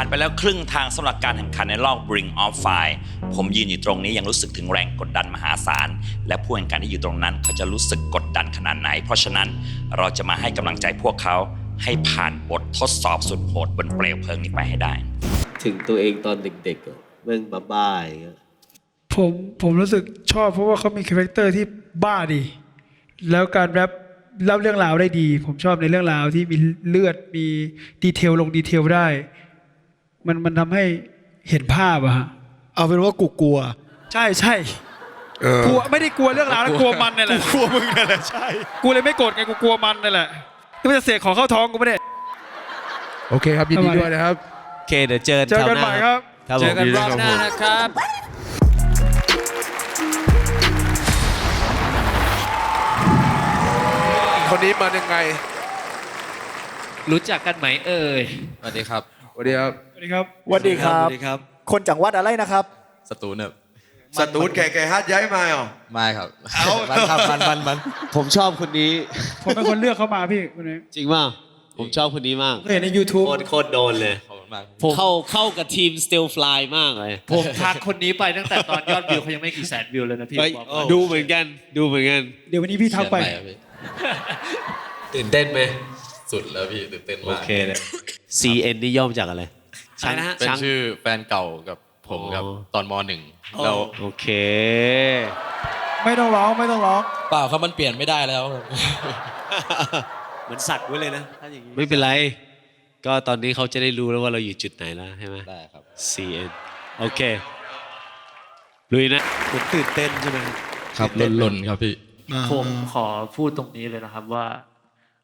านไปแล้วครึ่งทางสำหรับการแข่งขันในรอบ Ring of Fire ผมยืนอยู่ตรงนี้ยังรู้สึกถึงแรงกดดันมหาศาล และผู้แข่งขันที่อยู่ตรงนั้นเขาจะรู้สึกกดดันขนาดไหน เพราะฉะนั้นเราจะมาให้กำลังใจพวกเขาให้ผ่านบททดสอบสุดโหดบนเปลวเพลิงนี้ไปให้ได้ ถึงตัวเองตอนเด็กๆอะแม่งบ้าๆอย่างเงี้ยผมผมรู้สึกชอบเพราะว่าเขามีคาแรคเตอร์ที่บ้าดี แล้วการแรปเล่าเรื่องราวได้ดี ผมชอบในเรื่องราวที่มีเลือดมีดีเทลลงดีเทลได้ มันมันทำให้เห็นภาพอะฮะเอาเป็นว่ากูกลัวใช่ใช่เออกลัวไม่ได้กลัวเรื่องราวนะกลัวมันนี่แหละกลัวมึงนั่นแหละใช่ กูเลยไม่โกรธไงกูกลัวมันนี่แหละนี่มันจะเสกของเข้าท้องกูไม่ได้ โอเคครับยินดีด้วยนะครับ โอเคเดี๋ยวเจอเจอกันใหม่ครับ ครับผมเจอกันรอบหน้านะครับคนนี้มายังไง รู้จักกันไหมเอ่ย สวัสดีครับส วัสดีครับสวัสดีครับสวัสดีครับ สวัสดีครับ คนจากวัดอะไรนะครับ สตูนครับสตูดแก่ๆฮัดย้ายมาเหรอไม่ครับมันครับมันมันมันผมชอบคนนี้ ผมเป็นคนเลือกเขามาพี่คนนี้ จริงป่ะผมชอบคนนี้มากเคยเห็นใน YouTube โคตรโคตรโดนเลยขอบคุณมากเข้าเข้ากับทีม Still Fly มากเลย ผมทักคนนี้ไปตั้งแต่ตอนยอดวิวเขายังไม่กี่แสนวิวเลยนะพี่เฮ้ยบอกก่อนดูเหมือนกัน ดูเหมือนกัน เดี๋ยววันนี้พี่ทักไปเขียนครับพี่ตื่นเต้นไหม สุดแล้วพี่ตื่นเต้นโอมากเคเลย CN นี่ย่อมาจากอะไรอะไรนะฮะ เป็นช้าง ชื่อแฟนเก่ากับผมครับอ๋อตอนมหนึ่งแล้วโอเค ไม่ต้องร้องไม่ต้องร้อง เปล่าครับมันเปลี่ยนไม่ได้แล้วเหมือนสักไว้เลยนะไม่เป็นไร ก็ตอนนี้เขาจะได้รู้แล้วว่าเราอยู่จุดไหนแล้วใช่ไหม ได้ครับ CN โอเค ลุยนะเหมือนตื่นเต้นใช่ไหมครับลนๆครับพี่ ผมขอพูดตรงนี้เลยนะครับว่า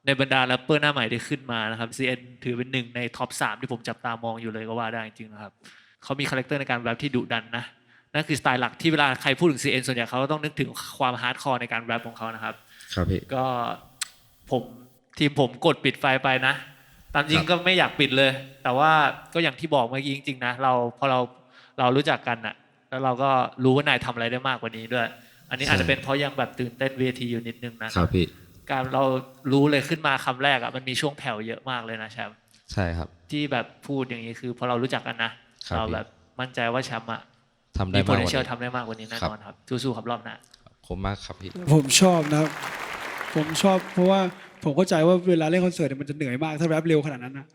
ในบรรดาแรปเปอร์หน้าใหม่ที่ขึ้นมานะครับ CN ถือเป็นหนึ่งในท็อปสามที่ผมจับตามองอยู่เลยก็ว่าได้จริงๆนะครับเขามีคาแรคเตอร์ในการแรปที่ดุดันนะนั่นคือสไตล์หลักที่เวลาใครพูดถึง CN ส่วนใหญ่เขาก็ต้องนึกถึงความฮาร์ดคอร์ในการแรปของเขานะครับ ครับพี่ก็ผมทีมผมกดปิดไฟไปนะ ตามจริงก็ไม่อยากปิดเลย แต่ว่าก็อย่างที่บอกเมื่อกี้จริงๆนะเราพอเราเรารู้จักกันอะแล้วเราก็รู้ว่านายทำอะไรได้มากกว่านี้ด้วย อันนี้อาจจะเป็นเพราะยังแบบตื่นเต้นเวทีอยู่นิดนึงนะครับพี่ การเรารู้เลยขึ้นมาคำแรกอะมันมีช่วงแผ่วเยอะมากเลยนะแชมป์ใช่ครับ ที่แบบพูดอย่างนี้คือพอเรารู้จักกันนะครับเราแบบมั่นใจว่าแชมป์อะทำได้มีมากกว่า potential นี้ทำได้มากกว่านี้แน่ครับนอนครับสู้ๆครับรอบหน้าผมมากครับพี่ผมชอบนะครับ ผมชอบเพราะว่าผมเข้าใจว่าเวลาเล่นคอนเสิร์ตเนี่ยมันจะเหนื่อยมากถ้าแรปเร็วขนาดนั้นนะ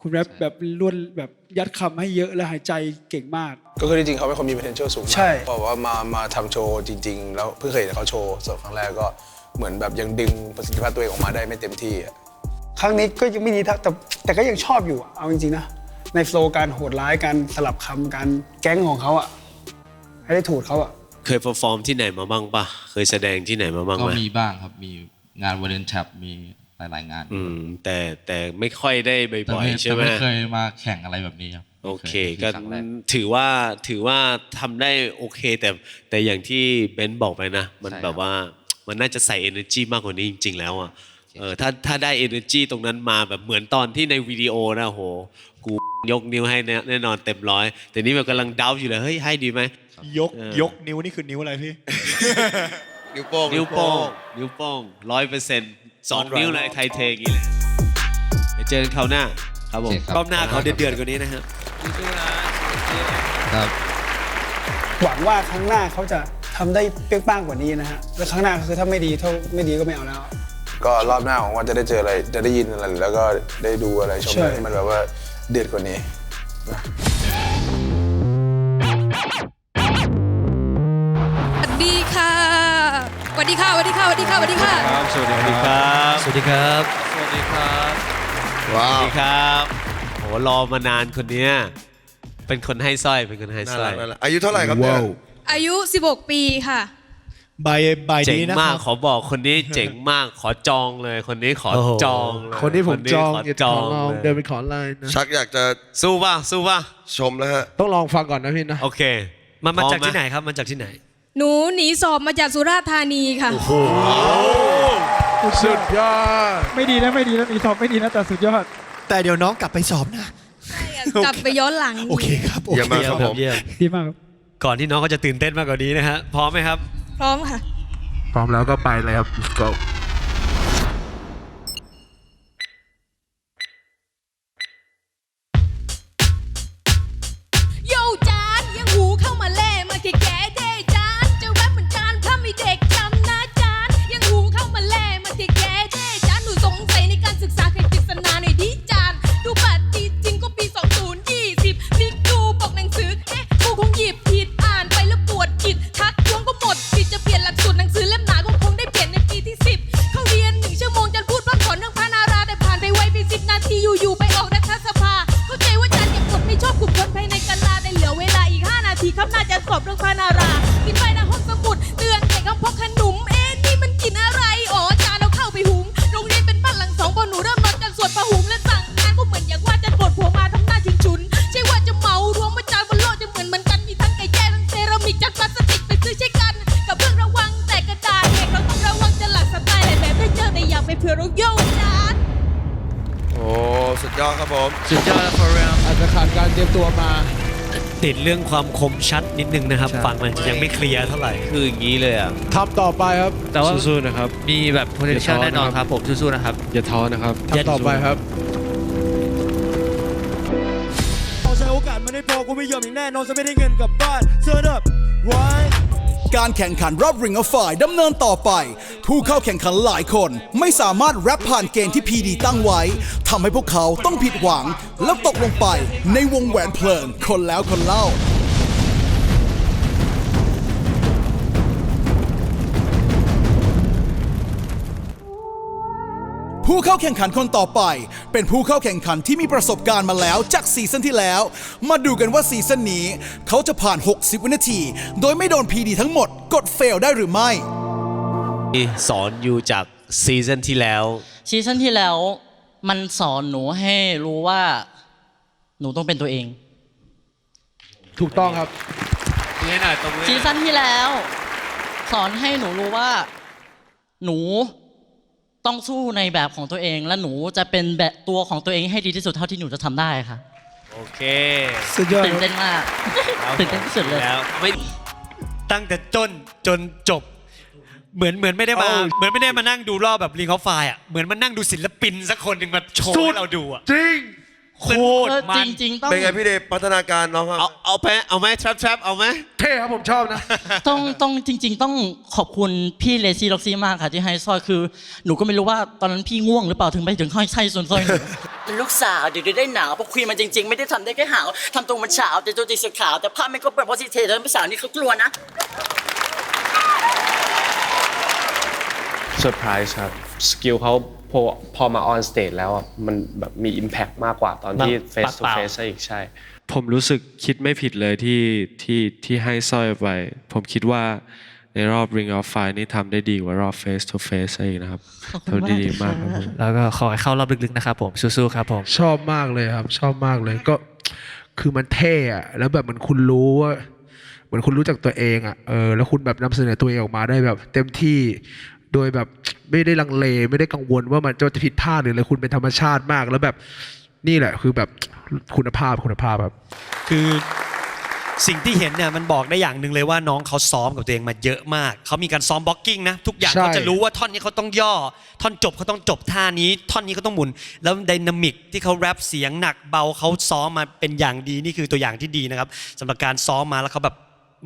คุณแรปแบบล้วนแบบยัดคำให้เยอะและหายใจเก่งมาก ก็คือจริงๆเขาเป็นคนมี potential สูงมากใช่เพราะว่ามามาทำโชว์จริง ๆ แล้วเพิ่งเคยเห็นเขาโชว์สดครั้งแรกก็ เหมือนแบบยังดึงประสิทธิภาพตัวเองออกมาได้ไม่เต็มที่อะครั้งนี้ก็ยังไม่ดีเท่าแต่แต่ก็ยังชอบอยู่อะเอาจริงๆนะในโฟล์การโหดร้ายการสลับคำการแก๊งของเขาอะให้ได้ถูกเขาอะเคยเปอร์ฟอร์มที่ไหนมาบ้างปะเคยแสดงที่ไหนมาบ้างก็ไหมมีบ้างครับ มีงานวอร์เรนแท็บมีหลายๆงานอืม แต่แต่ไม่ค่อยได้แต่บ่อยไม่ๆใช่ไหมแต่ไม่เคยมาแข่งอะไรแบบนี้ครับโอเคยก็ครั้งแรกถือว่าถือว่าทำได้โอเคแต่แต่อย่างที่เบนซ์บอกไปนะ มันใช่ครับแบบว่า มันน่าจะใส่ energy มากกว่านี้จริง ๆ แล้วอะเออถ้าถ้าได้ energy ตรงนั้นมาแบบเหมือนตอนที่ในวิดีโอนะโหกูยกนิ้วให้แน่แน่นอนเต็มร้อยแต่นี่แบบกำลังเดาอยู่เลยเฮ้ยให้ดีไหมยกเออยกนิ้วนี่คือนิ้วอะไรพี่ นิ้วโป้งนิ้วโป้งนิ้วโป้งร้อยเปอร์เซ็นต์สองนิ้วเลยไทยเทอย่างนี้เลยเดี๋ยวเจอกันคราวหน้าครับผมโอเคครับรอบหน้าขอเดือดๆกว่านี้นะครับครับ หวังว่าครั้งหน้าเขาจะ ทำได้เปรี้ยงป้างกว่านี้นะฮะแล้วครั้งหน้าคือถ้าไม่ดีเท่าไม่ดีก็ไม่เอาแล้ว ก็รอบหน้าของว่าจะได้เจออะไรจะได้ยินอะไรแล้วก็ได้ดูอะไรชมใช่อะไรที่มันแบบว่าเด็ดกว่านี้สวัสดีค่ะสวัสดีค่ะสวัสดีค่ะสวัสดีค่ะสวัสดีค่ะสวัสดีครับ สวัสดีครับ สวัสดีครับว้าสวัวสดีครับโหรอมานานคนเนี้ยเป็นคนให้สร้อยเป็นคนให้น่าสร้อรัยกน่ารักอายุเท่าไหร่ครับเนี่ย อายุ 16 ปีค่ะ ใบใบเจ๋งนี้นะมากครับ ขอบอกคนนี้เจ๋งมากขอจองเลย คนนี้ขอโอ้โห จองเลยคนที่ผมจองขอย่าจขอองลองเลยเดินไปขอไลน์นะชักอยากจะสู้ป่ะสู้ป่ะชมแล้วฮะ ต้องลองฟังก่อนนะพี่นะ โอเคมันมาจากพร้อที่ไหนครับมันจากที่ไหน หนูหนีสอบมาจากสุราษฎร์ธานีค่ะ สุดยอด ไม่ดีนะไม่ดีนะมีสอบไม่ดีนะแต่สุดยอด แต่เดี๋ยวน้องกลับไปสอบนะใช่อะกลับไปย้อนหลัง โอเคครับโอเยี่ยมเคมากครับผมเยี่ยมดีมากครับ ก่อนที่น้องเขาจะตื่นเต้นมากกว่านี้นะฮะพร้อมไหมครับ พร้อมค่ะ พร้อมแล้วก็ไปเลยครับก็โยจานยังหูเข้ามาเล่มาแก พื่อเราโยนนานโอ้สุดยอดครับผม สุดยอดแล้ว for real อาจจะขาดการเตรียมตัวมาติดเรื่องความคมชัดนิดนึงนะครับฟังมันจะยังไม่เคลียร์เท่าไหร่ คืออย่างนี้เลยอะทำต่อไปครับ แต่ว่าสู้ๆนะครับ มีแบบ potential อย่าท้อแน่นอนนะครับครับ ผมสู้ๆนะครับ อย่าท้อนะครับทำต่อไปครับเอาใช้โอกาสมันได้พอกูไม่ยอมอย่างแน่นอนจะไม่ได้เงินกลับบ้านเซิร์ฟไว้ การแข่งขันรอบ Ring of Fire ดำเนินต่อไป ผู้เข้าแข่งขันหลายคนไม่สามารถแรปผ่านเกณฑ์ที่พีดีตั้งไว้ทำให้พวกเขาต้องผิดหวัง แล้วตกลงไปในวงแหวนเพลิงคนแล้วคนเล่า ผู้เข้าแข่งขันคนต่อไป เป็นผู้เข้าแข่งขันที่มีประสบการณ์มาแล้วจากซีซั่นที่แล้ว มาดูกันว่าซีซั่นนี้ เขาจะผ่าน 60 วินาที โดยไม่โดน PD ทั้งหมด กดเฟลได้หรือไม่ สอนอยู่จากซีซั่นที่แล้วซีซั่นที่แล้ว มันสอนหนูให้รู้ว่า หนูต้องเป็นตัวเองถูกต้องครับนี่หน่อยตรงนี้ซีซั่นที่แล้ว สอนให้หนูรู้ว่า หนู ต้องสู้ในแบบของตัวเอง และหนูจะเป็นแบบตัวของตัวเองให้ดีที่สุดเท่าที่หนูจะทำได้ค่ะโอเคสุดยอดตื่นครับเต้นมากตื่นเต้นที่สุดเลย แล้วไม่ ตั้งแต่จนจนจบ เหมือนเหมือนไม่ได้มา เอา เหมือนไม่ได้มานั่งดูรอบแบบลิงเขาไฟอะเหมือนมานั่งดูศิลปินสักคนหนึ่งมาโชว์ให้เราดูอะ จริง โคตรมัจนริงๆต้องเป็นไงพี่เดชพัฒนาการน้องครับเอาเอาไปเอาไหมทรัพทรัพเอาไหมเท่ครับผมชอบนะ ต้องต้องจริง ๆ ต้องขอบคุณพี่เลซี่ล็อกซี่มากค่ะที่ให้สร้อยคือ หนูก็ไม่รู้ว่าตอนนั้นพี่ง่วงหรือเปล่าถึงไปถึงห้อยใช่ส่วนสร้อยหนู ลูกสาวเดี๋ยวได้หนาวเพราะคุยมันจริง ๆ ไม่ได้ทำได้แค่หาวทำตัวมันเฉาวแต่ตัวจริงสีขาวแต่ภาพไม่ก็เปิดโพสิเทแล้วภาษาวนี่เขากลัวนะ เซอร์ไพรส์ครับ สกิลเขา พอพอมาออนสเตจแล้วอะมันแบบมี Impact มากกว่าตอนที่แบบ Face to ปากเปล่า Face ซะอีกใช่ ผมรู้สึกคิดไม่ผิดเลยที่ที่ที่ให้สร้อยไป ผมคิดว่าในรอบ Ring of Fire นี่ทำได้ดีกว่ารอบ Face to Face ซะอีกนะครับขอบคุณทำได้ดีมามากกค่ะครับผมแล้วก็ขอให้เข้ารอบลึกๆนะครับผมสู้ๆครับผมชอบมากเลยครับ ชอบมากเลยก็คือมันเท่อะแล้วแบบเหมือนคุณรู้ว่าเหมือนคุณรู้จักตัวเองอะเออแล้วคุณแบบนำเสนอตัวเองออกมาได้แบบ เต็มที่ โดยแบบไม่ได้ลังเลไม่ได้กังวลว่ามันจะผิดพลาดหรืออะไรคุณเป็นธรรมชาติมาก แล้วแบบนี่แหละคือแบบคุณภาพคุณภาพครับ คือสิ่งที่เห็นเนี่ยมันบอกได้อย่างหนึ่งเลยว่าน้องเขาซ้อมกับตัวเองมาเยอะมากเขามีการซ้อมบล็อกกิ้งนะทุกอย่างใช่เขาจะรู้ว่าท่อนนี้เขาต้องย่อ ท่อนจบเขาต้องจบท่านี้ ท่อนนี้เขาต้องหมุน แล้วไดนามิกที่เขาแรปเสียงหนักเบาเขาซ้อมมาเป็นอย่างดีนี่คือตัวอย่างที่ดีนะครับสำหรับการซ้อมมาแล้วเขาแบบ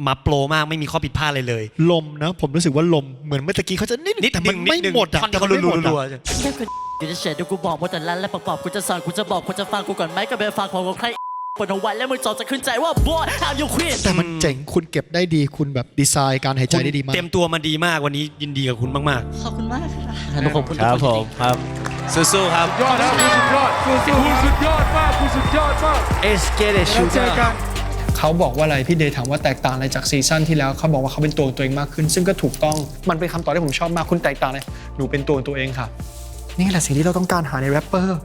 มาโปรมากไม่มีข้อผิดพลาดเลยเลย ลมนะ ผมรู้สึกว่าลมเหมือนเมื่อตะกี้เขาจะนิดนิดแต่นึมันงไม่นิดนึงหมดอะท่อนแต่ที่มันเขาไม่หมดรัวอะๆแค่กูอยู่จะเฉยเดี๋ยวกูบอกว่าแต่ละและประกอบกูจะสอนกูจะบอกกูจะฟังกูก่อนไหมก็ไปฟังของใครปนเอาไว้แล้วมึงจอจะขึ้นใจว่า boy how you quit แต่มันเจ๋งคุณเก็บได้ดีคุณแบบดีไซน์การหายใจได้ดีมากเตรียมตัวมาดีมากวันนี้ยินดีกับคุณมากขอบคุณมากค่ะหนูขอบคุณๆทุกคนจริงๆครับสู้ๆครับยอดนะคุณสุดยอดคุณสุดยอดมากคุณสุดยอดมาก Let's get it แล้วเจอกัน เขาบอกว่าอะไรพี่เดย์ถามว่าแตกต่างอะไรจากซีซั่นที่แล้วเขาบอกว่าเขาเป็นตัวของตัวเองมากขึ้น ซึ่งก็ถูกต้องมันเป็นคำตอบที่ผมชอบมากคุณแตกต่างเลยหนูเป็นตัวของตัวเองค่ะ นี่แหละสิ่งที่เราต้องการหาในแรปเปอร์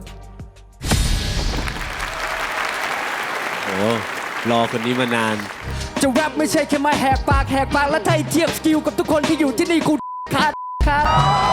โอ้รอคนนี้มานาน จะแรปไม่ใช่แค่มาแหกปากแหกปากและไทยเทียบสกิลกับทุกคนที่อยู่ที่นี่กูขาดขาด